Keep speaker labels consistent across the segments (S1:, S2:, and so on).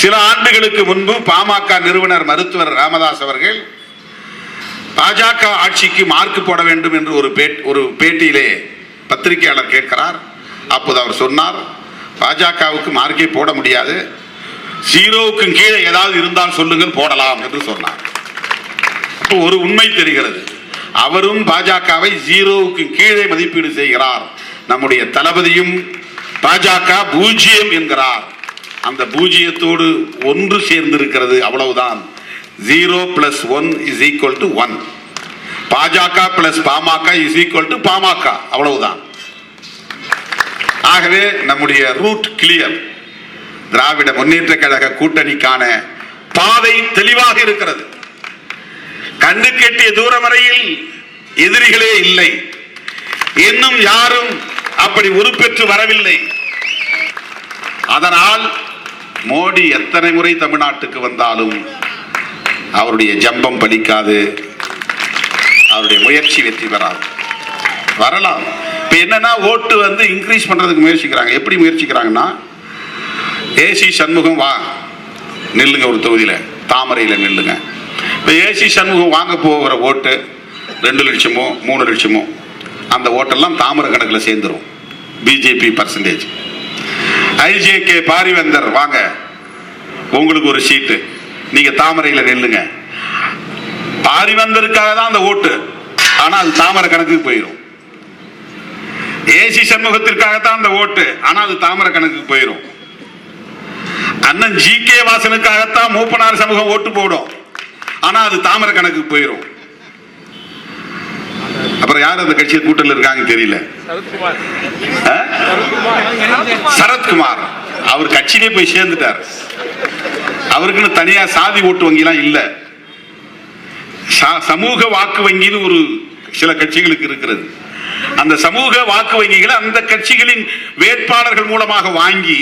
S1: சில ஆண்டுகளுக்கு முன்பு பாமக நிறுவனர் மருத்துவர் ராமதாஸ் அவர்கள் பாஜக ஆட்சிக்கு மார்க் போட வேண்டும் என்று ஒரு பேட்- ஒரு பேட்டியிலே பத்திரிகையாளர் கேட்கிறார். அப்போது அவர் சொன்னார் பாஜகவுக்கு மார்க்கே போட முடியாது. ஜீரோவுக்கு கீழே ஏதாவது இருந்தால் சொல்லுங்கள் போடலாம் என்று சொன்னார். அப்போ ஒரு உண்மை தெரிகிறது. அவரும் பாஜகவை ஜீரோவுக்கு கீழே மதிப்பீடு செய்கிறார். நம்முடைய தளபதியும் பாஜக பூஜ்ஜியம் என்கிறார். அந்த பூஜ்ஜியத்தோடு ஒன்று சேர்ந்திருக்கிறது அவ்வளவுதான். Zero plus one is equal to one BJP plus PMK is equal to PMK. அவ்வளவுதான். ஆகவே நம்முடைய ரூட் கிளியர் திராவிட முன்னேற்ற கழக கூட்டணிக்கான பாதை தெளிவாக இருக்கிறது. கண்டு கெட்டிய தூரம் வரையில் எதிரிகளே இல்லை. இன்னும் யாரும் அப்படி உருப்பெற்று வரவில்லை. அதனால் மோடி எத்தனை முறை தமிழ்நாட்டுக்கு வந்தாலும் அவருடைய ஜம்பம் பலிக்காது. அவருடைய முயற்சி வெற்றி பெறாது. வரலாம். இப்ப என்னன்னா ஓட்டு வந்து இன்க்ரீஸ் பண்றதுக்கு முயற்சிக்கிறாங்க. எப்படி முயற்சிக்கிறாங்கன்னா ஏசி சண்முகம் வா நில்லுங்க ஒரு தொகுதியில. தாமரையில நில்லுங்க. இப்ப ஏசி சண்முகம் வாங்க போகிற ஓட்டு ரெண்டு லட்சமோ மூணு லட்சமோ அந்த ஓட்டெல்லாம் தாமரை கணக்கில் சேர்ந்துரும். பிஜேபி பர்சன்டேஜ் ஐஜேகே பாரிவேந்தர் வாங்க. உங்களுக்கு ஒரு சீட்டு. நீங்க தாமரையில் நெல்லுங்க. பாரிவேந்தருக்காக தான் அந்த ஓட்டு. ஆனா அது தாமரை கணக்குக்கு போயிடும் ஏசி சண்முகத்திற்காகத்தான் அந்த ஓட்டு. ஆனா அது தாமரை கணக்குக்கு போயிடும் அண்ணன் ஜி கே வாசனுக்காகத்தான் மூப்பனார் சமூகம் ஓட்டு போடும். ஆனா அது தாமரை கணக்குக்கு போயிடும் அப்புறம் யார் அந்த கட்சியை கூட்டத்தில் இருக்காங்க தெரியல. சரத்குமார். அவர் கட்சியிலே போய் சேர்ந்துட்டார். அவருக்குன்னு தனியா சாதி ஓட்டு வங்கிலாம் இல்ல. சமூக வாக்கு வங்கின்னு ஒரு சில கட்சிகளுக்கு இருக்கிறது. அந்த சமூக வாக்கு வங்கிகளை அந்த கட்சிகளின் வேட்பாளர்கள் மூலமாக வாங்கி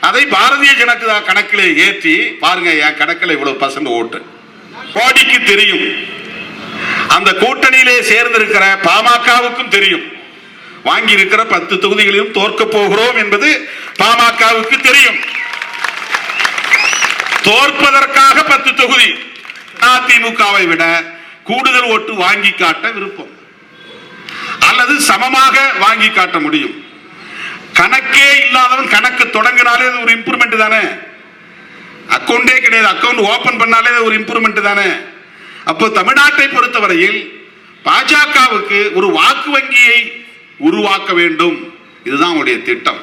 S1: அதை பாரதிய ஜனதா கணக்கில் ஏற்றி பாருங்க என் கணக்கில் இவ்வளவு பர்சன்ட் ஓட்டு. கோடிக்கு தெரியும். அந்த கூட்டணியிலே சேர்ந்திருக்கிற பாமகவுக்கும் தெரியும். வாங்கி இருக்கிற பத்து தொகுதிகளிலும் தோற்க போகிறோம் என்பது பாமகவுக்கு தெரியும். தோற்பதற்காக பத்து தொகுதி. அதிமுகவை விட கூடுதல் ஓட்டு வாங்கி காட்ட விருப்பம். அல்லது சமமாக வாங்கி காட்ட முடியும். கணக்கே இல்லாதவன் கணக்கு தொடங்கினாலே அது ஒரு இம்ப்ரூவ்மெண்ட் தானே? அக்கௌண்டே கிடையாது. அக்கௌண்ட் ஓபன் பண்ணாலே அது ஒரு இம்ப்ரூவ்மெண்ட் தானே? அப்போ தமிழ்நாட்டை பொறுத்தவரையில் பாஜகவுக்கு ஒரு வாக்கு வங்கியை உருவாக்க வேண்டும். இதுதான் அவருடைய திட்டம்.